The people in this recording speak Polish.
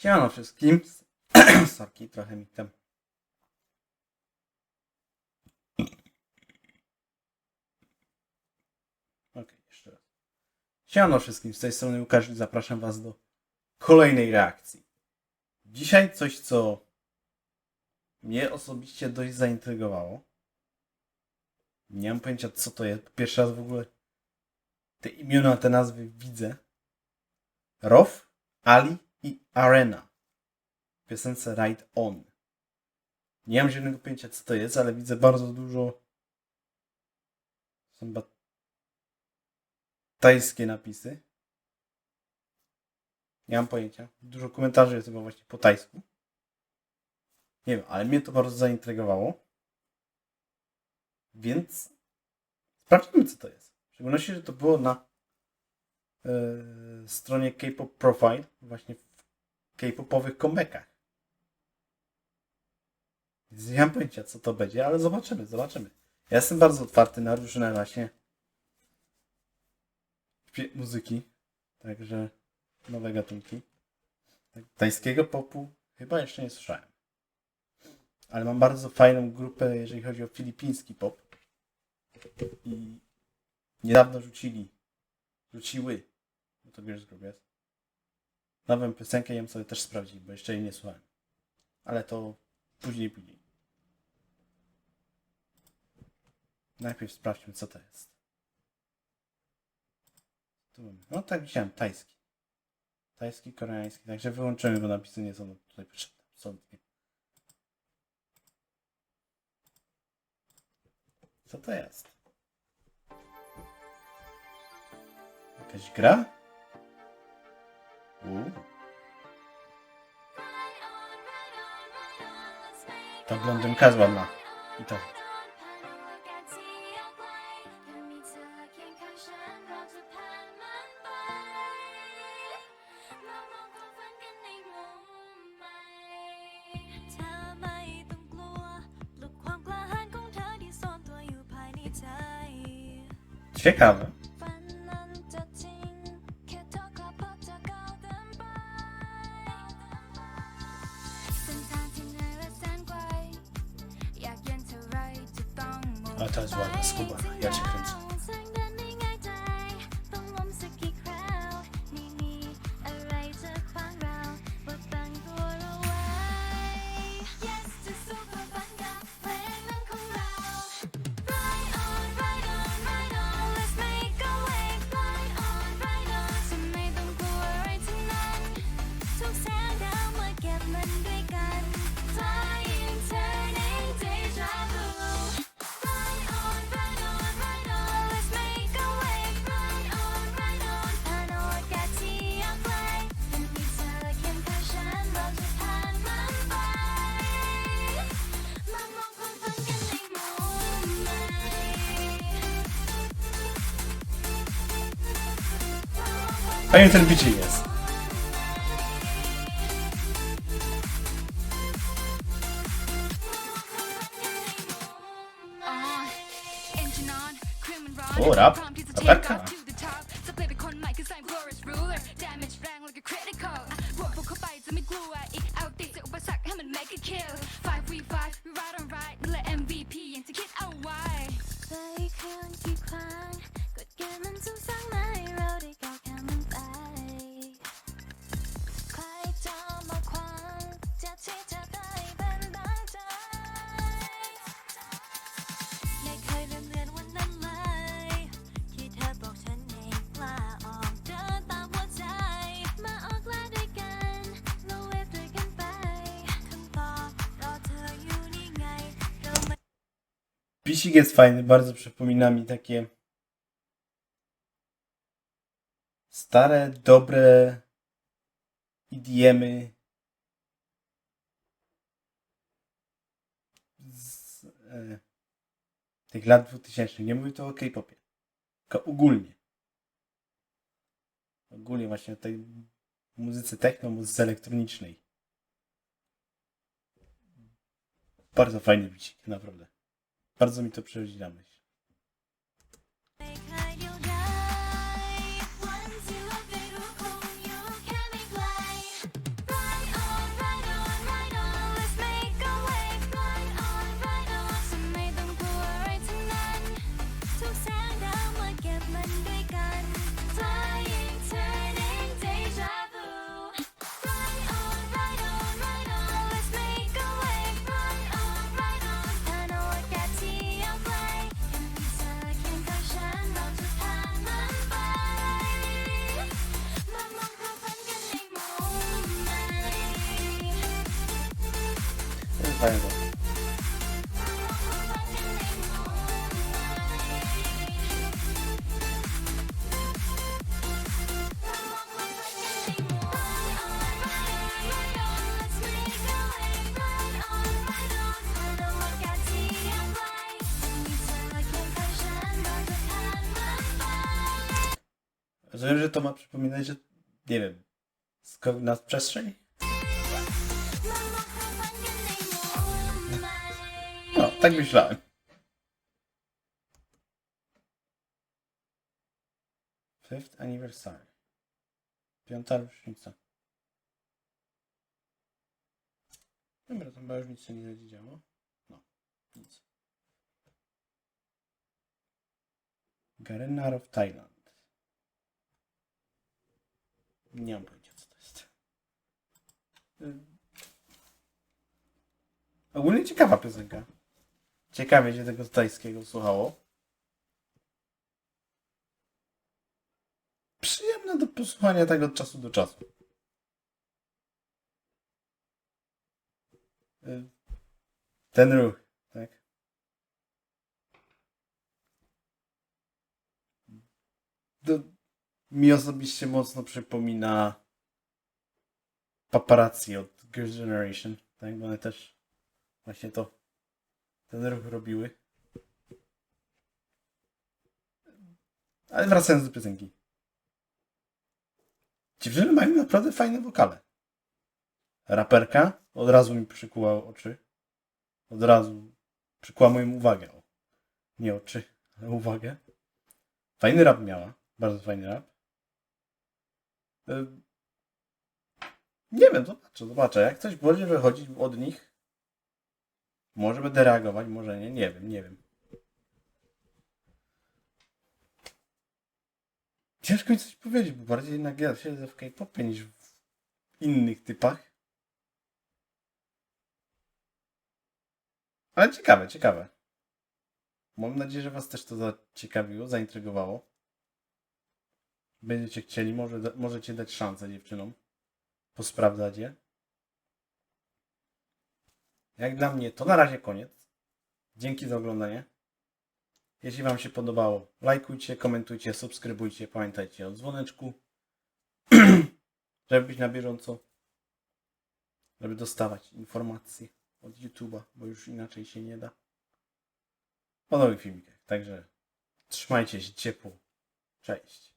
Siemano wszystkim. Sorki, trochę mi tam. Okej, jeszcze raz. Siemano wszystkim, z tej strony Łukasz i zapraszam was do kolejnej reakcji. Dzisiaj coś, co mnie osobiście dość zaintrygowało. Nie mam pojęcia, co to jest. Pierwszy raz w ogóle te imiona, te nazwy widzę. Rof, Ali i Arena. W piosence Ride On. Nie mam żadnego pojęcia, co to jest, ale widzę bardzo dużo chyba tajskie napisy. Nie mam pojęcia. Dużo komentarzy jest chyba właśnie po tajsku. Nie wiem, ale mnie to bardzo zaintrygowało. Więc sprawdźmy, co to jest. W szczególności, że to było na e, stronie K-pop Profile, właśnie w K-popowych comebackach. Więc nie mam pojęcia, co to będzie, ale zobaczymy, zobaczymy. Ja jestem bardzo otwarty na różne właśnie muzyki, także nowe gatunki. Tak, Tajskiego popu chyba jeszcze nie słyszałem. Ale mam bardzo fajną grupę, jeżeli chodzi o filipiński pop. I niedawno rzucili, rzuciły, bo to wiesz, grup jest, nową piosenkę, ją sobie też sprawdzić, bo jeszcze jej nie słuchałem. Ale to później, później. Najpierw sprawdźmy, co to jest. Tu. No tak widziałem, tajski. Tajski, koreański. Także wyłączymy, bo napisy nie są tutaj potrzebne. Takie. Co to jest? Jakaś gra? Uuu. Ta blondynka jest ładna. I to. Ciekawe. 管了要起 Fajny ten bicik jest. O, rap. Raperka. Bicik jest fajny, bardzo przypomina mi takie stare, dobre EDM-y z e, tych lat 2000. Nie mówię tu o K-popie, tylko ogólnie. Ogólnie właśnie o tej muzyce techno, muzyce elektronicznej. Bardzo fajny bicik, naprawdę. Bardzo mi to przychodzi na myśl. To. Rozumiem, że to ma przypominać, że nie wiem, skok na przestrzeń? Tak myślałem. Fifth anniversary. Piąta rocznica. Dobra, tam chyba już nic się nie będzie działo. No, nic. Garenar of Thailand. Nie mam pojęcia, co to jest. Ogólnie ciekawa piosenka. Ciekawie się tego tajskiego słuchało. Przyjemne do posłuchania tak od czasu do czasu. Y, Ten ruch, tak? To mi osobiście mocno przypomina paparazzi od Girls' Generation, tak? Bo one też właśnie to, ten ruch robiły. Ale wracając do piosenki. Dziewczyny mają naprawdę fajne wokale. Raperka od razu mi przykuła oczy. Od razu przykuła moją uwagę. Nie oczy, ale uwagę. Fajny rap miała. Bardzo fajny rap. Nie wiem, zobaczę, zobaczę. Jak coś będzie wychodzić od nich, może będę reagować, może nie, nie wiem, nie wiem. Ciężko mi coś powiedzieć, bo bardziej jednak ja siedzę w K-popie niż w innych typach. Ale ciekawe, ciekawe. Mam nadzieję, że Was też to zaciekawiło, zaintrygowało. Będziecie chcieli, może, możecie dać szansę dziewczynom. Posprawdzać je. Jak dla mnie to na razie koniec. Dzięki za oglądanie. Jeśli Wam się podobało, lajkujcie, komentujcie, subskrybujcie, pamiętajcie o dzwoneczku, żeby być na bieżąco, żeby dostawać informacje od YouTube'a, bo już inaczej się nie da. O nowych filmikach. Także trzymajcie się ciepło. Cześć.